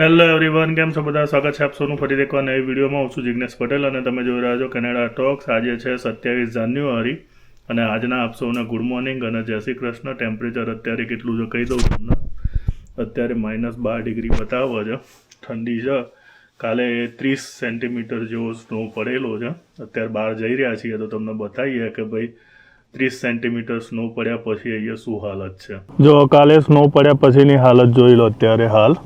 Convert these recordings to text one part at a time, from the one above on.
Hello everyone કેમ છો બધા? સ્વાગત છે આપ સૌનું ફરી એકવાર નવી વિડીયોમાં. હું છું જિજ્ઞેશ પટેલ અને તમે જોઈ રહ્યા છો કેનેડા ટોક્સ. આજે છે સત્યાવીસ જાન્યુઆરી અને આજના આપ સૌને ગુડ મોર્નિંગ અને જય શ્રી કૃષ્ણ. ટેમ્પરેચર અત્યારે કેટલું છે કહી દઉં તમને. અત્યારે માઇનસ બાર ડિગ્રી બતાવો છે. ઠંડી છે. કાલે ત્રીસ સેન્ટીમીટર જેવો સ્નો પડેલો છે. અત્યારે બહાર જઈ રહ્યા છીએ તો તમને બતાવીએ કે ભાઈ ત્રીસ સેન્ટીમીટર સ્નો પડ્યા પછી અહીંયા શું હાલત છે. જો કાલે સ્નો પડ્યા પછીની હાલત જોઈ લો અત્યારે હાલ.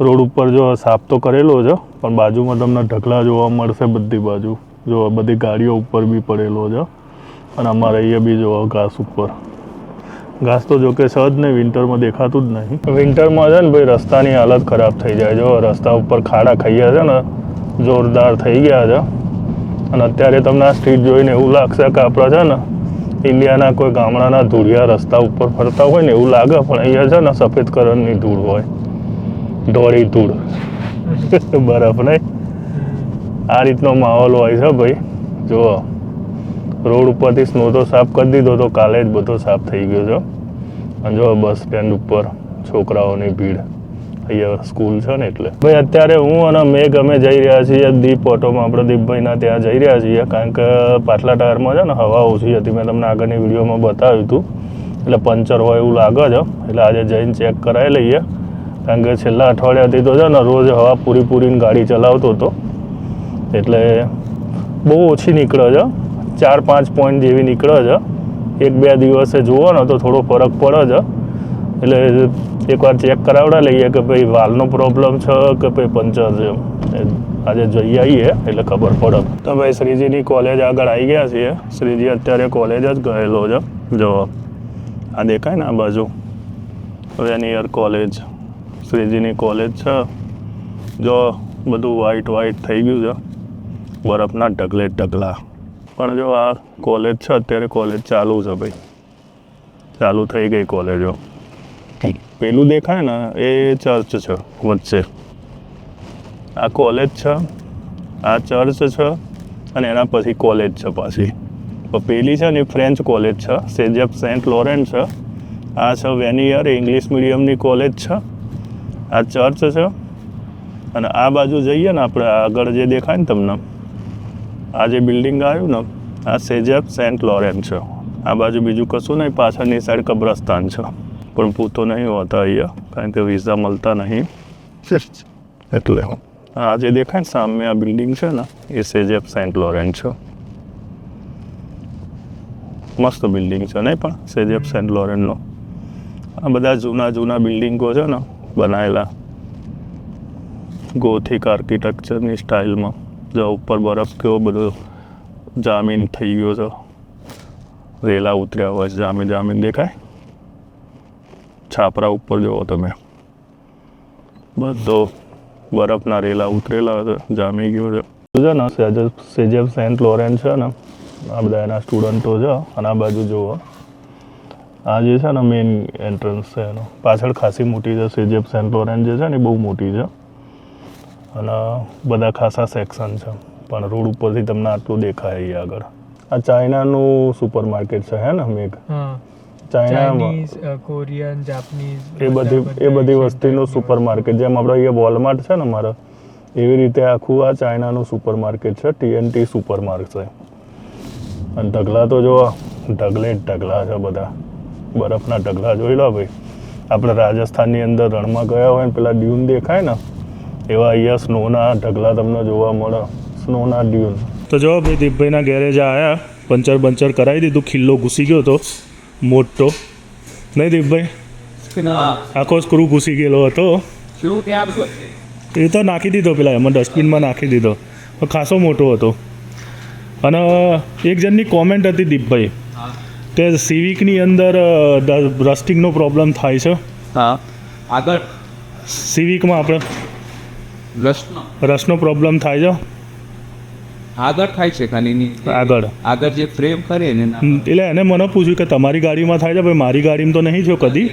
રોડ ઉપર જો સાફ તો કરેલો છે પણ બાજુમાં તમને ઢગલા જોવા મળશે બધી બાજુ. જો બધી ગાડીઓ ઉપર બી પડેલો છે અને અમારે અહીંયા બી જોવા ઘાસ ઉપર. ઘાસ તો જોકે સહજ નહીં વિન્ટરમાં દેખાતું જ નહીં. વિન્ટરમાં છે ને ભાઈ રસ્તાની હાલત ખરાબ થઈ જાય જો રસ્તા ઉપર ખાડા ખાઈએ છે ને, જોરદાર થઈ ગયા છે. અને અત્યારે તમને આ સ્ટ્રીટ જોઈને એવું લાગશે કે આપણે છે ને, ઇન્ડિયાના કોઈ ગામડાના ધૂળિયા રસ્તા ઉપર ફરતા હોય ને એવું લાગે, પણ અહીંયા છે ને સફેદ કલરની ધૂળ હોય. ધોળી ધૂળ. બરફ નહીં? આ રીતનો માહોલ હોય છે ભાઈ. જુઓ. રોડ ઉપરથી સ્નો તો સાફ કરી દીધો તો કાલે જ બધો સાફ થઈ ગયો છે. અને જો બસ સ્ટેન્ડ ઉપર છોકરાઓની ભીડ. અહીંયા સ્કૂલ છે ને એટલે. ભાઈ, અત્યારે હું અને મેઘ અમે જઈ રહ્યા છીએ દીપ ઓટોમાં. આપણે દીપભાઈના ત્યાં જઈ રહ્યા છીએ. કારણ કે પાછલા ટાયરમાં છે ને હવા ઓછી હતી. મેં તમને આગળની વિડીયોમાં બતાવ્યું હતું. એટલે પંચર હોય એવું લાગે છે. એટલે આજે જઈને ચેક કરાવી લઈએ. કારણ કે છેલ્લા અઠવાડિયાથી તો છે ને રોજ હવા પૂરી પૂરીને ગાડી ચલાવતો હતો. એટલે બહુ ઓછી નીકળે છે. ચાર પાંચ પોઈન્ટ જેવી નીકળે છે. એક બે દિવસે જુઓ ને તો થોડો ફરક પડે છે. એટલે એકવાર ચેક કરાવડા લઈએ કે ભાઈ વાલનો પ્રોબ્લેમ છે કે ભાઈ પંચર છે. આજે જઈ આવીએ એટલે ખબર પડે. તો ભાઈ શ્રીજીની કોલેજ આગળ આવી ગયા છીએ. શ્રીજી અત્યારે કોલેજ જ ગયેલો છે. જો આ દેખાય ને આ બાજુ. વેનિયર કોલેજ શ્રીજીની કોલેજ છે. જો બધું વ્હાઈટ વ્હાઈટ થઈ ગયું છે બરફના ઢગલે ઢગલા. પણ જો આ કોલેજ છે અત્યારે કોલેજ ચાલુ છે ભાઈ. ચાલુ થઈ ગઈ કોલેજો પેલું દેખાય ને એ ચર્ચ છે વચ્ચે. આ કોલેજ છે આ ચર્ચ છે અને એના પછી કોલેજ છે પાછી. તો પેલી છે ને ફ્રેન્ચ કોલેજ છે સેજેપ સેન્ટ લોરેન્ટ છે. આ છે વેનિયર ઇંગ્લિશ મીડિયમની કોલેજ છે. આ ચર્ચ છે. અને આ બાજુ જઈએ ને આપણે આગળ જે દેખાય ને તમને આ જે બિલ્ડિંગ આવ્યું ને આ સેજેપ સેન્ટ લોરેન છે. આ બાજુ બીજું કશું નહીં પાછળની સાઈડ કબ્રસ્તાન છે. પણ પૂતો નહીં હોતા અહીંયા કારણ કે વિઝા મળતા નહીં. એટલે આ જે દેખાય ને સામે આ બિલ્ડિંગ છે ને એ સેજેપ સેન્ટ લોરેન્ટ છે. મસ્ત બિલ્ડિંગ છે નહીં પણ સેજેપ સેન્ટ લોરેન્ટનો આ બધા જૂના જૂના બિલ્ડિંગો છે ને બનાવેલા ગોથિક આર્કિટેક્ચરની સ્ટાઇલમાં જ્યાં ઉપર બરફ કેવો બધો જામીન થઈ ગયો છે. રેલા ઉતર્યા હોય છે જામીન દેખાય. છાપરા ઉપર જુઓ તમે. બધો બરફના રેલા ઉતરેલા છે, જામી ગયો છે. છે ને સેજેબ સેન્ટ લોરેન છે ને, આ બધા એના સ્ટુડન્ટો છે. અને આ બાજુ જુઓ. આ જે છે ને મેઇન એન્ટ્રન્સ છે એનો. પાછળ ખાસી મોટી છે સેજેબ સેન્ટ જે છે ને એ બહુ મોટી છે. અને બધા ખાસા સેક્શન છે. પણ રોડ ઉપરથી તમને આટલું દેખાય અહીં આગળ. આ ચાઇનાનું સુપર માર્કેટ છે હે ને મેઘ? કોરિયન જાપાનીઝ એ બધી એ બધી વસ્તીનું સુપર માર્કેટ જેમ આપણે અહીંયા વોલમાર્ટ છે ને મારે એવી રીતે આખું આ ચાઇનાનું સુપર માર્કેટ છે. ટીએનટી સુપર માર્કેટ છે. અને ઢગલા તો જો ઢગલે જ ઢગલા છે બધા. બરફના ઢગલા જોયેલા લો ભાઈ આપણે રાજસ્થાનની અંદર રણમાં ગયા હોય ને પેલા ડ્યુન દેખાય ને એવા અહીંયા સ્નોના ઢગલા તમને જોવા મળે સ્નોના ડ્યુન. તો જો ભાઈ દીપભાઈના ગેરેજ આવ્યા પંચર બંચર કરાવી દીધું ખિલ્લો ઘૂસી ગયો હતો મોટો. નહીં દીપભાઈ? આખો સ્ક્રૂ ઘૂસી ગયેલો હતો. એ તો નાખી દીધો પેલા એમાં ડસ્ટબિનમાં નાખી દીધો. ખાસો મોટો હતો. અને એક જણની કોમેન્ટ હતી દીપભાઈ કે સિવિકની અંદર રસ્ટિંગનો પ્રોબ્લેમ થાય છે. હા. આગળ. સિવિકમાં આપણે રસનો. રસનો પ્રોબ્લેમ થાય છે. આગળ થાય છે ખાલીની આગળ. આગળ જે ફ્રેમ કરે ને એટલે એને મને પૂછ્યું કે તમારી ગાડીમાં થાય છે? ભાઈ મારી ગાડીમાં તો નહીં થયો કદી.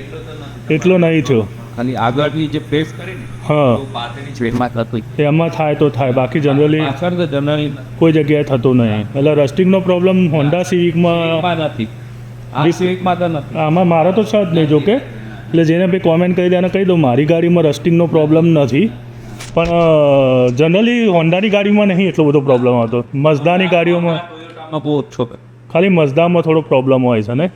એટલો નહીં થયો. ખાલી આગળની જે પ્રેસ કરે ને હા. પાછળની થતું એમાં થાય તો થાય. બાકી જનરલી પાછળ તો જનરલી કોઈ જગ્યાએ થતું નહીં. એટલે રસ્ટિંગનો પ્રોબ્લેમ હોન્ડા સિવિકમાં નથી. સિવિકમાં તો નથી. આમાં મારે તો છે જ નહીં જોકે. એટલે જેને ભાઈ કોમેન્ટ કરી દે અને કહી દઉં મારી ગાડીમાં રસ્ટિંગનો પ્રોબ્લેમ નથી. પણ જનરલી હોન્ડાની ગાડીમાં નહીં એટલો બધો પ્રોબ્લેમ હતો મઝદાની ગાડીઓમાં બહુ ઓછો ખાલી મઝદામાં થોડો પ્રોબ્લેમ હોય છે ને?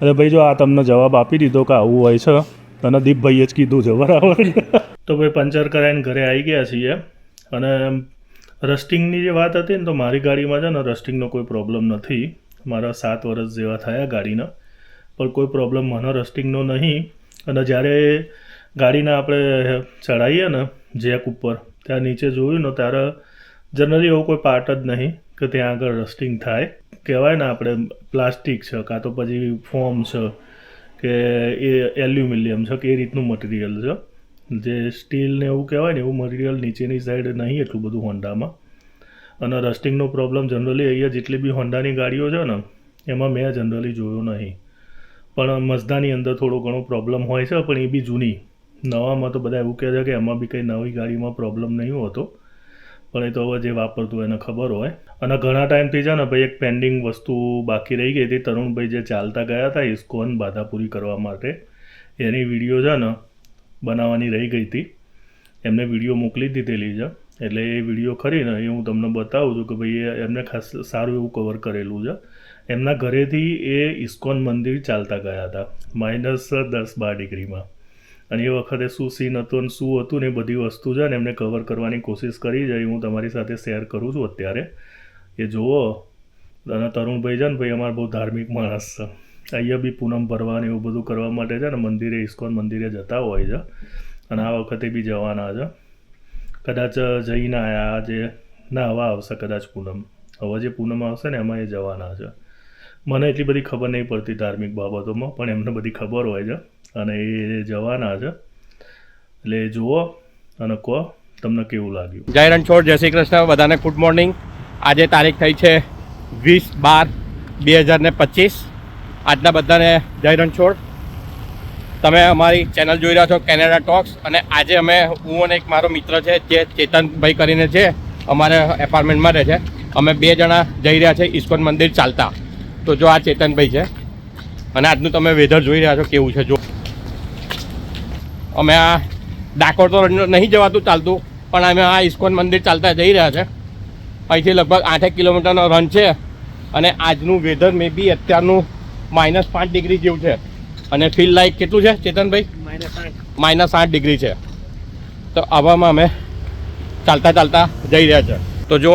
એટલે ભાઈ જો આ તમને જવાબ આપી દીધો કે આવું હોય છે અને દીપભાઈએ જ કીધું છે બરાબર? તો ભાઈ પંચર કરાવીને ઘરે આવી ગયા છીએ. અને રસ્ટિંગની જે વાત હતી ને તો મારી ગાડીમાં છે ને રસ્ટિંગનો કોઈ પ્રોબ્લેમ નથી. મારા સાત વર્ષ જેવા થયા ગાડીના. પણ કોઈ પ્રોબ્લેમ મને રસ્ટિંગનો નહીં. અને જ્યારે ગાડીને આપણે ચડાવીએ ને જેક ઉપર, ત્યાં નીચે જોયું ને ત્યારે જનરલી એવો કોઈ પાર્ટ જ નહીં કે ત્યાં આગળ રસ્ટિંગ થાય. કહેવાય ને આપણે પ્લાસ્ટિક છે, કાં તો પછી ફોર્મ છે, કે એ એલ્યુમિનિયમ છે, કે એ રીતનું મટીરિયલ છે. જે સ્ટીલ ને એવું કહેવાય ને, એવું મટીરિયલ નીચેની સાઈડ નહીં એટલું બધું હોન્ડામાં. અને રસ્ટિંગનો પ્રોબ્લેમ જનરલી અહીંયા જેટલી બી હોન્ડાની ગાડીઓ છે ને, એમાં મેં જનરલી જોયો નહીં. પણ મઝદાની અંદર થોડો ઘણો પ્રોબ્લેમ હોય છે, પણ એ બી જૂની. નવામાં તો બધા એવું કહે છે કે એમાં બી કંઈ નવી ગાડીમાં પ્રોબ્લેમ નહીં હોતો. પણ એ તો હવે જે વાપરતું એને ખબર હોય. અને ઘણા ટાઈમથી છે ને ભાઈ એક પેન્ડિંગ વસ્તુ બાકી રહી ગઈ હતી, તરુણભાઈ જે ચાલતા ગયા હતા ઇસ્કોન બાધાપુરી કરવા માટે. એની વીડિયો છે ને, બનાવવાની રહી ગઈ હતી. એમને વીડિયો મોકલી દીધેલી છે. એટલે એ વીડિયો ખરીને એ હું તમને બતાવું છું કે ભાઈ એમને ખાસ સારું એવું કવર કરેલું છે. એમના ઘરેથી એ ઇસ્કોન મંદિર ચાલતા ગયા હતા માઇનસ દસ બાર ડિગ્રીમાં અને એ વખતે શું સીન હતું અને શું હતું ને એ બધી વસ્તુ છે ને એમને કવર કરવાની કોશિશ કરી છે હું તમારી સાથે શેર કરું છું અત્યારે. એ જુઓ, અને તરુણભાઈ છે ને ભાઈ અમારા બહુ ધાર્મિક માણસ છે. અહીંયા બી પૂનમ ભરવા ને એવું બધું કરવા માટે છે ને મંદિરે, ઇસ્કોન મંદિરે જતા હોય છે. અને આ વખતે બી જવાના છે. કદાચ જઈને આવ્યા આજે ના હવે આવશે કદાચ પૂનમ. હવે જે પૂનમ આવશે ને એમાં એ જવાના છે. મને એટલી બધી ખબર નહીં પડતી ધાર્મિક બાબતોમાં, પણ એમને બધી ખબર હોય છે. અને એ જવાના છે. એટલે જુઓ અને કહો તમને કેવું લાગ્યું. જય રણછોડ, જય શ્રી કૃષ્ણ. બધાને ગુડ મોર્નિંગ આજે તારીખ થઈ છે વીસ બાર બે હજાર ને પચીસ. આજના બધાને જય રણછોડ. તમે અમારી ચેનલ જોઈ રહ્યા છો કેનેડા ટોક્સ અને આજે અમે હું અને એક મારો મિત્ર છે જે ચેતનભાઈ કરીને છે, અમારે એપાર્ટમેન્ટમાં રહે છે. અમે બે જણા જઈ રહ્યા છે ઇસ્કોન મંદિર ચાલતા. તો જો આ ચેતનભાઈ છે. અને આજનું તમે વેધર જોઈ રહ્યા છો કેવું છે, જો. અમે આ ડાકોર તો નહીં જવાતું ચાલતું, પણ અમે આ ઇસ્કોન મંદિર ચાલતા જઈ રહ્યા છે. અહીંથી લગભગ આઠેક કિલોમીટરનો રન છે. અને આજનું વેધર મે બી અત્યારનું માઇનસ પાંચ ડિગ્રી જેવું છે. અને ફીલ લાઈક કેટલું છે ચેતનભાઈ? માઇનસ આઠ ડિગ્રી છે. તો આવામાં અમે ચાલતા ચાલતા જઈ રહ્યા છે. તો જો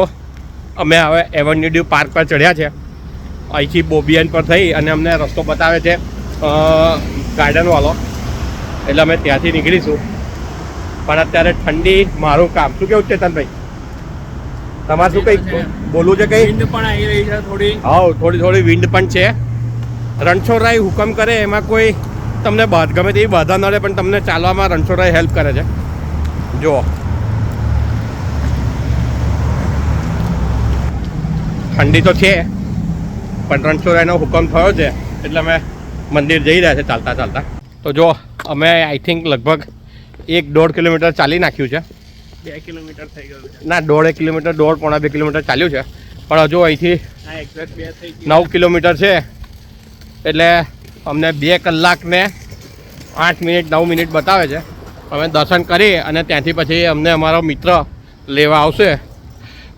અમે હવે એવન્યુ ડ્યુ પાર્ક પર ચડ્યા છે. અહીંથી બોબિયન પર થઈ અને અમને રસ્તો બતાવે છે ગાર્ડનવાળો એટલે અમે ત્યાંથી નીકળીશું. પણ અત્યારે ઠંડી મારું કામ. શું કેવું ચેતનભાઈ? તમારે શું કંઈ બોલવું છે કંઈ? વિન્ડ પણ આવી રહી છે થોડી. હા થોડી થોડી વિન્ડ પણ છે. રણછોડરાય હુકમ કરે એમાં કોઈ તમને બાદ ગમે તેવી બાધા ન રહે પણ તમને ચાલવામાં રણછોડરાય હેલ્પ કરે છે. જુઓ. ઠંડી તો છે પણ રણછોડરાયનો હુકમ થયો છે એટલે અમે મંદિર જઈ રહ્યા છે ચાલતા ચાલતા. તો જો અમે આઈ થિંક લગભગ એક દોઢ કિલોમીટર ચાલી નાખ્યું છે. બે કિલોમીટર થઈ ગયું છે. ના દોઢ એક કિલોમીટર દોઢ પોણા બે કિલોમીટર ચાલ્યું છે. પણ હજુ અહીંથી નવ કિલોમીટર છે. એટલે અમને બે કલાક ને આઠ મિનિટ નવ મિનિટ બતાવે છે. અમે દર્શન કરી અને ત્યાંથી પછી અમને અમારો મિત્ર લેવા આવશે.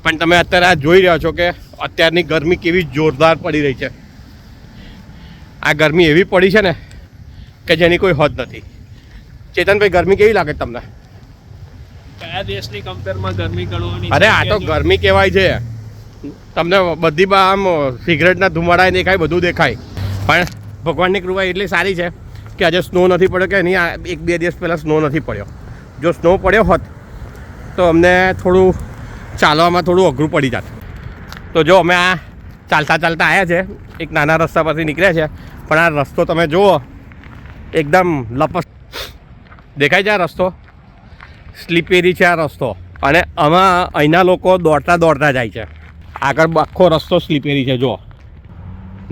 પણ તમે અત્યારે આ જોઈ રહ્યા છો કે અત્યારની ગરમી કેવી જોરદાર પડી રહી છે. આ ગરમી એવી પડી છે ને કે જેની કોઈ હદ નથી. ચેતનભાઈ ગરમી કેવી લાગે તમને? કયા દેશની કમ્પેરમાં ગરમી ગણવાની અરે આ તો ગરમી કહેવાય છે. તમને બધી આમ સિગરેટના ધુમાડા દેખાય બધું દેખાય. પણ ભગવાનની કૃપા એટલી સારી છે કે આજે સ્નો નથી પડ્યો કે નહીં એક બે દિવસ પહેલાં સ્નો નથી પડ્યો. જો સ્નો પડ્યો હોત, તો અમને થોડું ચાલવામાં થોડું અઘરું પડી જાત. તો જો અમે આ ચાલતા ચાલતા આવ્યા છે, એક નાના રસ્તા પરથી નીકળ્યા છે, પણ આ રસ્તો તમે જુઓ, એકદમ લપસ દેખાય છે આ રસ્તો? સ્લીપેરી છે આ રસ્તો. અને આમાં અહીંના લોકો દોડતા દોડતા જાય છે. આગળ આખો રસ્તો સ્લીપેરી છે, જુઓ.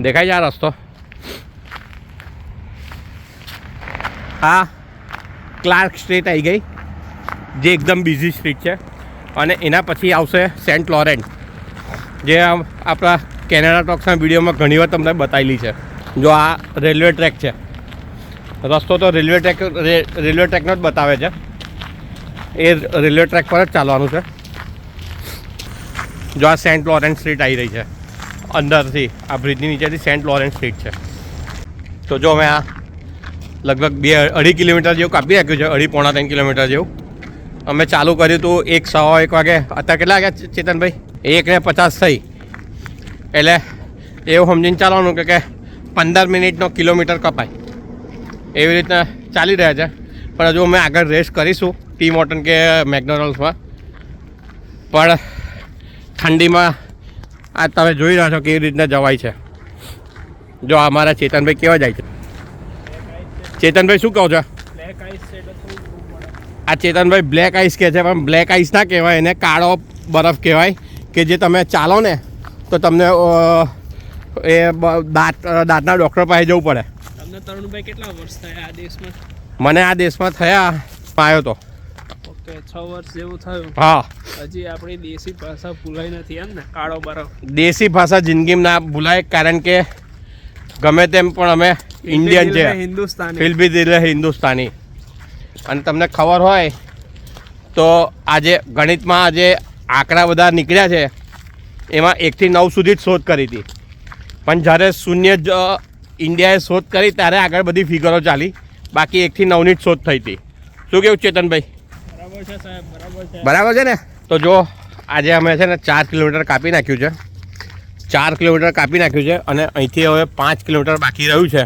દેખાય છે આ રસ્તો? આ ક્લાર્ક સ્ટ્રીટ આવી ગઈ, જે એકદમ બિઝી સ્ટ્રીટ છે. અને એના પછી આવશે સેન્ટ લોરેન્ટ જે આપણા કેનેડા ટોક્સના વિડીયોમાં ઘણીવાર તમને બતાવેલી છે. જો આ રેલવે ટ્રેક છે. રસ્તો તો રેલવે ટ્રેક રેલવે ટ્રેકનો જ બતાવે છે. એ રેલવે ટ્રેક પર જ ચાલવાનું છે. જો આ સેન્ટ લોરેન્સ સ્ટ્રીટ આવી રહી છે. અંદરથી, આ બ્રિજની નીચેથી સેન્ટ લોરેન્સ સ્ટ્રીટ છે. તો જો અમે આ લગભગ બે અઢી કિલોમીટર જેવું કાપી રાખ્યું છે, અઢી પોણા ત્રણ કિલોમીટર જેવું. અમે ચાલુ કર્યું હતું એક સવા એક વાગે. અત્યારે કેટલા વાગ્યા ચેતનભાઈ? એક ને પચાસ થઈ. એટલે એવું સમજીને ચાલવાનું કે પંદર મિનિટનો કિલોમીટર કપાય. એવી રીતના ચાલી રહ્યા છે. પણ હજુ અમે આગળ રેસ કરીશું ટી મોર્ટન કે મેકડોનલ્ડ્સમાં. પણ ઠંડીમાં આ તમે જોઈ રહ્યા છો કેવી રીતના જવાય છે. જો અમારા ચેતનભાઈ કેવા જાય છે. ચેતનભાઈ શું કહો છો? આ ચેતનભાઈ બ્લેક આઈસ કહે છે પણ બ્લેક આઈસ ના કહેવાય એને કાળો બરફ કહેવાય કે જે તમે ચાલો ને તો તમને એ દાંત દાંતના ડૉક્ટર પાસે જવું પડે. તમને તરુણભાઈ કેટલા વર્ષ થયા આ દેશમાં? મને આ દેશમાં થયા આવ્યો તો. ઓકે છ વર્ષ જેવું થયું. હા. હજી આપણી દેશી ભાષા ભૂલાઈ નથી એમ ને કાળો બરફ. દેશી ભાષા જિંદગીમાં ના ભૂલાય કારણ કે ગમે તેમ પણ અમે ઇન્ડિયન છે. હિન્દુસ્તાની. ફિલ બી દિલ હિન્દુસ્તાની. અને તમને ખબર હોય તો આજે ગણિતમાં આજે આંકડા બધા નીકળ્યા છે. એમાં એકથી નવ સુધી જ શોધ કરી હતી. પણ જ્યારે શૂન્ય જ ઇન્ડિયાએ શોધ કરી ત્યારે આગળ બધી ફિગરો ચાલી. બાકી એકથી નવની જ શોધ થઈ હતી. શું કેવું ચેતનભાઈ? બરાબર છે સાહેબ બરાબર છે. બરાબર છે ને? તો જો આજે અમે છે ને ચાર કિલોમીટર કાપી નાખ્યું છે. ચાર કિલોમીટર કાપી નાખ્યું છે અને અહીંથી હવે પાંચ કિલોમીટર બાકી રહ્યું છે.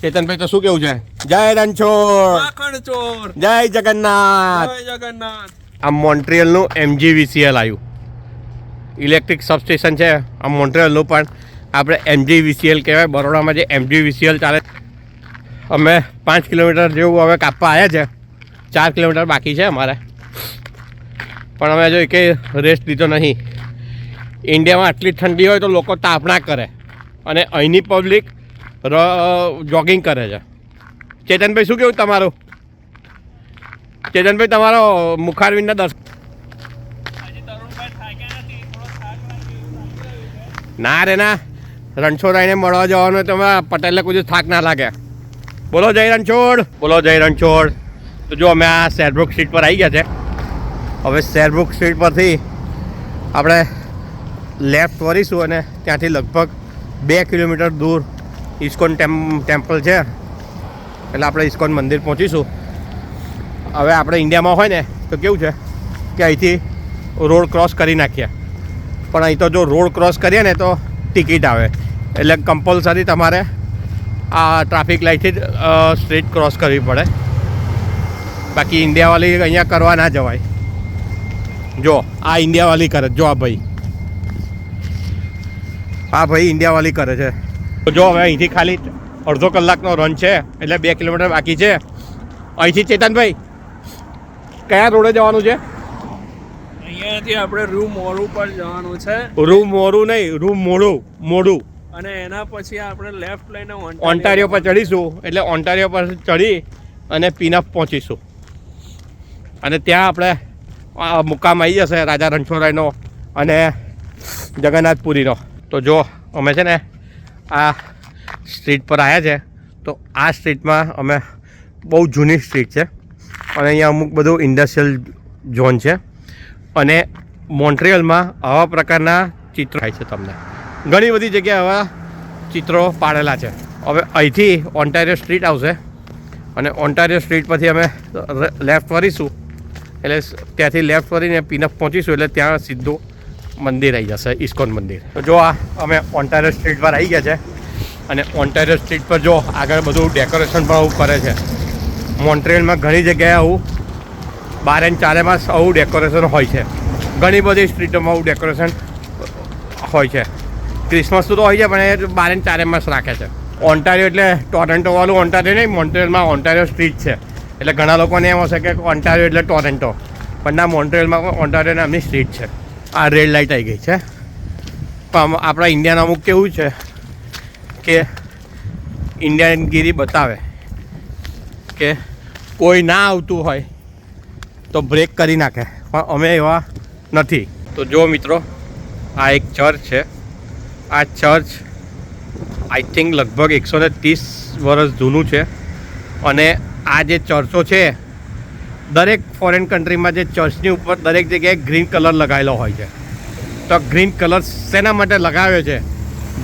ચેતનભાઈ તો શું કેવું છે? જય રણછોડ! જય જગન્નાથ! જય જગન્નાથ! આ મોન્ટ્રિયલનું એમજીવીસીએલ આવ્યું. ઇલેક્ટ્રિક સબસ્ટેશન છે આ મોન્ટ્રિયલનું પણ આપણે એમજીવીસીએલ કહેવાય. બરોડામાં જે એમજીવીસીએલ ચાલે અમે પાંચ કિલોમીટર જેવું હવે કાપવા આવ્યા છે. ચાર કિલોમીટર બાકી છે અમારે. પણ અમે જો એકેય રેસ્ટ લીધો નહીં. ઇન્ડિયામાં આટલી ઠંડી હોય તો લોકો તાપણા કરે. અને અહીંની પબ્લિક જોગિંગ કરે છે. ચેતનભાઈ, શું કેવું તમારું? ચેતનભાઈ, તમારો મુખારવિંદના દર્શન ના રે, ના. રણછોડરાયને મળવા જવાનું તમે પટેલને કોઈ થાક ના લાગે. બોલો, જય રણછોડ. બોલો, જય રણછોડ. તો જો, અમે આ શેરબ્રુક સ્ટ્રીટ પર આવી ગયા છે. હવે શેરબ્રુક સ્ટ્રીટ પરથી આપણે લેફ્ટ વળીશું અને ત્યાંથી લગભગ બે કિલોમીટર દૂર ઇસ્કોન ટેમ, ટેમ્પલ છે. એટલે આપણે ઇસ્કોન મંદિર પહોંચીશું. હવે આપણે ઇન્ડિયામાં હોય ને, તો કેવું છે કે અહીંથી રોડ ક્રોસ કરી નાખીએ. પણ અહીં તો જો રોડ ક્રોસ કરીએ ને તો ટિકિટ આવે. એટલે કમ્પલસરી તમારે આ ટ્રાફિક લાઇટથી જ સ્ટ્રીટ ક્રોસ કરવી પડે. બાકી ઇન્ડિયાવાળી અહીંયા કરવા ના જવાય. જો, આ ઇન્ડિયાવાળી કરે. જો આ ભાઈ. આ ભાઈ ઇન્ડિયાવાળી કરે છે. તો જો હવે અહીંથી ખાલી અડધો કલાકનો રન છે એટલે બે કિલોમીટર બાકી છે. અહીંથી ચેતનભાઈ કયા રોડે જવાનું છે? અહીંયાથી આપણે રૂમ મોરું પર જવાનું છે. રૂમ મોરું નહીં રૂમ મોડું મોડું. અને એના પછી આપણે લેફ્ટ લઈને ઓન્ટારિયો પર ચડીશું એટલે ઓન્ટારિયો પર ચડી અને પીનફ પહોંચીશું. અને ત્યાં આપણે મુકામ આવી જશે રાજા રણછોડરાયનો અને જગન્નાથપુરીનો. તો જો, અમે છે ને આ સ્ટ્રીટ પર આવ્યા છે. તો આ સ્ટ્રીટમાં અમે બહુ જૂની સ્ટ્રીટ છે. અને અહીંયા અમુક બધું ઇન્ડસ્ટ્રીયલ ઝોન છે. અને મોન્ટ્રિયલમાં આવા પ્રકારના ચિત્રો થાય છે તમને. ઘણી બધી જગ્યાએ આવા ચિત્રો પાડેલા છે. હવે અહીંથી ઓન્ટારિયો સ્ટ્રીટ આવશે. અને ઓન્ટારિયો સ્ટ્રીટ પરથી અમે લેફ્ટ ફરીશું. એટલે ત્યાંથી લેફ્ટ ફરીને પીનફ પહોંચીશું. એટલે ત્યાં સીધું મંદિર આવી જશે, ઇસ્કોન મંદિર. તો જો આ, અમે ઓન્ટારિયો સ્ટ્રીટ પર આવી ગયા છે. અને ઓન્ટારિયો સ્ટ્રીટ પર જો આગળ બધું ડેકોરેશન પણ આવું કરે છે. મોન્ટ્રેલમાં ઘણી જગ્યાએ આવું, બારે ચારેમાં ચારે આવું ડેકોરેશન હોય છે. ઘણી બધી સ્ટ્રીટોમાં આવું ડેકોરેશન હોય છે. ક્રિસમસ તો હોય છે, પણ એ બારે એન્ડ ચારેમાં રાખે છે. ઓન્ટારિયો એટલે ટોરેન્ટોવાળું ઓન્ટારિયો નહીં મોન્ટ્રેલમાં ઓન્ટારિયો સ્ટ્રીટ છે. એટલે ઘણા લોકોને એમ હશે કે ઓન્ટારિયો એટલે ટોરેન્ટો પણ ના મોન્ટ્રેલમાં ઓન્ટારિયો નામની સ્ટ્રીટ છે. આ રેડ લાઇટ આવી ગઈ છે. પણ આપણા ઇન્ડિયાના અમુક કેવું છે કે ઇન્ડિયનગીરી બતાવે કે કોઈ ના આવતું હોય તો બ્રેક કરી નાખે. પણ અમે એવા નથી. તો જો મિત્રો, આ એક ચર્ચ છે. આ ચર્ચ આઈ થિંક લગભગ એકસો ને ત્રીસ વર્ષ જૂનું છે. અને આ જે ચર્ચો છે દરેક ફોરેન કન્ટ્રીમાં જે ચર્ચની ઉપર દરેક જગ્યાએ ગ્રીન કલર લગાવેલો હોય છે. તો ગ્રીન કલર શેના માટે લગાવ્યો છે?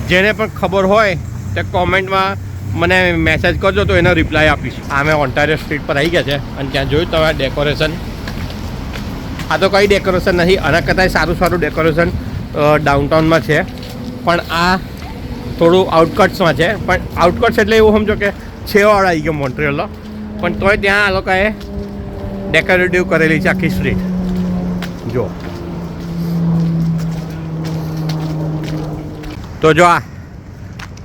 જેને પણ ખબર હોય તે કોમેન્ટમાં મને મેસેજ કરજો, તો એનો રિપ્લાય આપીશ. આ મેં ઓન્ટારિયો સ્ટ્રીટ પર આવી ગયા છે અને ત્યાં જોયું તમે ડેકોરેશન આ તો કંઈ ડેકોરેશન નથી, આના કરતાં સારું સારું ડેકોરેશન ડાઉનટાઉનમાં છે. પણ આ થોડું આઉટકટ્સમાં છે. પણ આઉટકટ્સ એટલે એવું સમજો કે છેવાડ આવી ગયો મોન્ટ્રિયલનો પણ તોય ત્યાં આ લોકોએ ડેકોરેટિવ કરેલી છે આખી સ્ટ્રીટ જો તો જો આ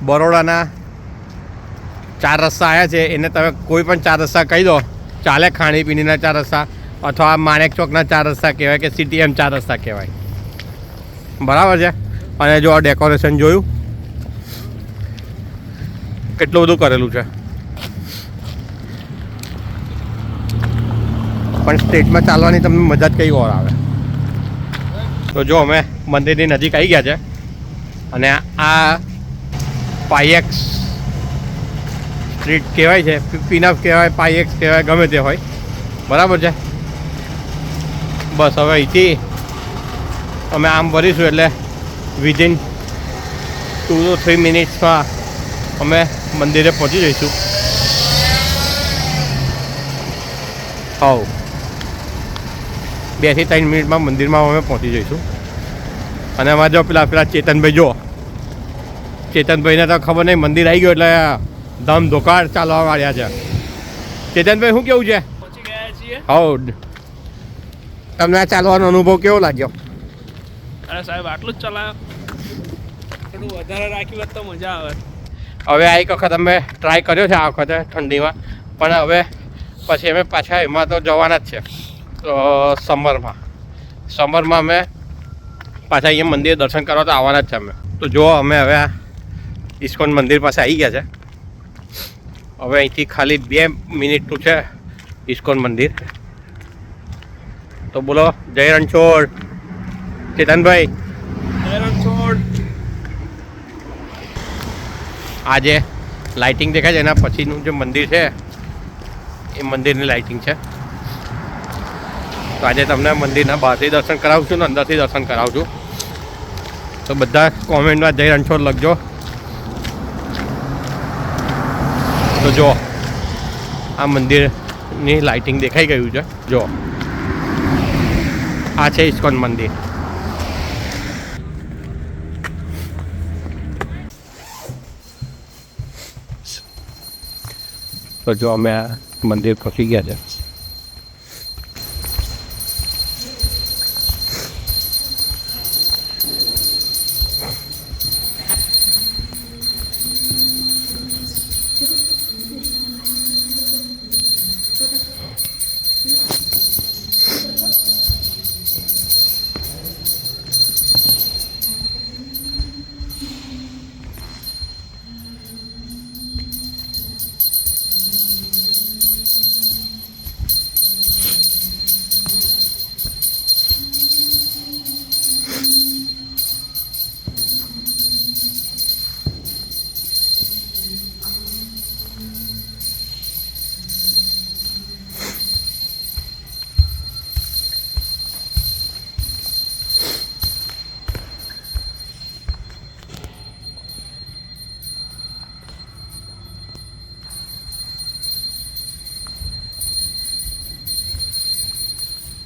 બરોડાના ચાર રસ્તા આવ્યા છે, એને તમે કોઈ પણ ચાર રસ્તા કહી દો. ચાલે ખાણીપીણીના ચાર રસ્તા, અથવા માણેક ચોકના ચાર રસ્તા કહેવાય કે સીટીએમ ચાર રસ્તા કહેવાય. બરાબર છે? અને જો આ ડેકોરેશન જોયું, કેટલું બધું કરેલું છે? પણ સ્ટેટમાં ચાલવાની તમને મજા જ કંઈ ઓર આવે. તો જો અમે મંદિરની નજીક આવી ગયા છે. અને આ પાઈએક્સ સ્ટ્રીટ કહેવાય છે, પીનફ કહેવાય પાઈએક્સ કહેવાય, ગમે તે હોય. બરાબર છે? બસ હવે અહીંથી અમે આમ ભરીશું એટલે વિધિન ટુ ટુ થ્રી મિનિટ્સમાં અમે મંદિરે પહોંચી જઈશું. હવ. બેથી ત્રણ મિનિટમાં મંદિરમાં અમે પહોંચી જઈશું. અને એમાં જો પેલા પેલા ચેતનભાઈ જો ચેતનભાઈને તો ખબર નહીં મંદિર આવી ગયું એટલે ધમ ધોકાળ ચાલવા વાળ્યા છે. ચેતનભાઈ શું કેવું છે? હવ. તમને આ ચાલવાનો અનુભવ કેવો લાગ્યો? અરે સાહેબ આટલું જ ચલાવ. થોડું વધારે રાખ્યું હોત તો મજા આવે. હવે આ એક વખત અમે ટ્રાય કર્યો છે આ વખતે ઠંડીમાં. પણ હવે પછી અમે પાછા એમાં તો જવાના જ છે. સમરમાં. સમરમાં અમે પાછા અહીંયા મંદિર દર્શન કરવા તો આવવાના જ છે અમે. તો જો અમે હવે આ ઇસ્કોન મંદિર પાસે આવી ગયા છે. હવે અહીંથી ખાલી બે મિનિટનું છે ઇસ્કોન મંદિર. તો બોલો જય રણછોડ. ચેતનભાઈ. છોડ રણછોડ. આજે લાઇટિંગ દેખાય છે એના પછીનું જે મંદિર છે એ મંદિરની લાઇટિંગ છે. તો આજે તમને મંદિરના બહારથી દર્શન કરાવું છું ને અંદરથી દર્શન કરાવું છું તો બધા કોમેન્ટમાં જય રણછોડ લખજો. તો જો, આ મંદિરની લાઇટિંગ દેખાઈ ગયું છે. જો, આ છે ઇસ્કોન મંદિર. તો જો અમે આ મંદિર પહોંચી ગયા છે.